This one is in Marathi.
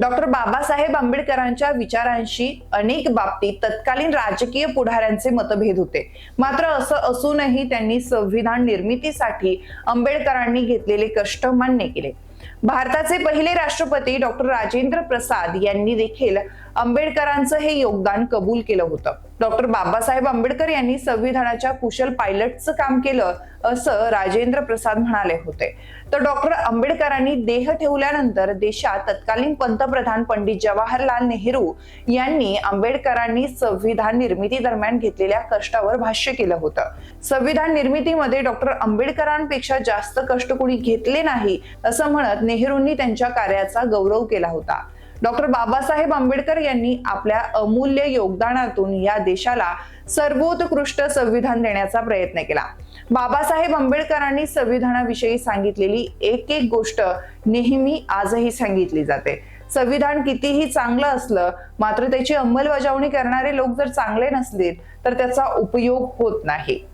डॉक्टर बाबासाहेब आंबेडकरांच्या विचारांशी अनेक बाबतीत तत्कालीन राजकीय पुढाऱ्यांचे मतभेद होते. मात्र असं असूनही त्यांनी संविधान निर्मितीसाठी आंबेडकरांनी घेतलेले कष्ट मान्य केले. भारताचे पहिले राष्ट्रपती डॉक्टर राजेंद्र प्रसाद यांनी देखील आंबेडकरांचं हे योगदान कबूल केलं होतं. डॉक्टर बाबासाहेब आंबेडकर यांनी संविधानाच्या कुशल पायलटचं काम केलं असं राजेंद्र प्रसाद म्हणाले होते. तर डॉक्टर आंबेडकरांनी देह ठेवल्यानंतर देशात तत्कालीन पंतप्रधान पंडित जवाहरलाल नेहरू यांनी आंबेडकरांनी संविधान निर्मिती दरम्यान घेतलेल्या कष्टावर भाष्य केलं होतं. संविधान निर्मितीमध्ये डॉक्टर आंबेडकरांपेक्षा जास्त कष्ट कोणी घेतले नाही असं म्हणत नेहरूंनी त्यांच्या कार्याचा गौरव केला होता. डॉक्टर बाबासाहेब आंबेडकर यांनी आपल्या अमूल्य योगदानातून या देशाला सर्वोत्कृष्ट संविधान देण्याचा प्रयत्न केला. बाबासाहेब आंबेडकरांनी संविधानाविषयी सांगितलेली एक एक गोष्ट नेहमी आजही सांगितली जाते. संविधान कितीही चांगलं असलं मात्र त्याची अंमलबजावणी करणारे लोक जर चांगले नसतील तर त्याचा उपयोग होत नाही.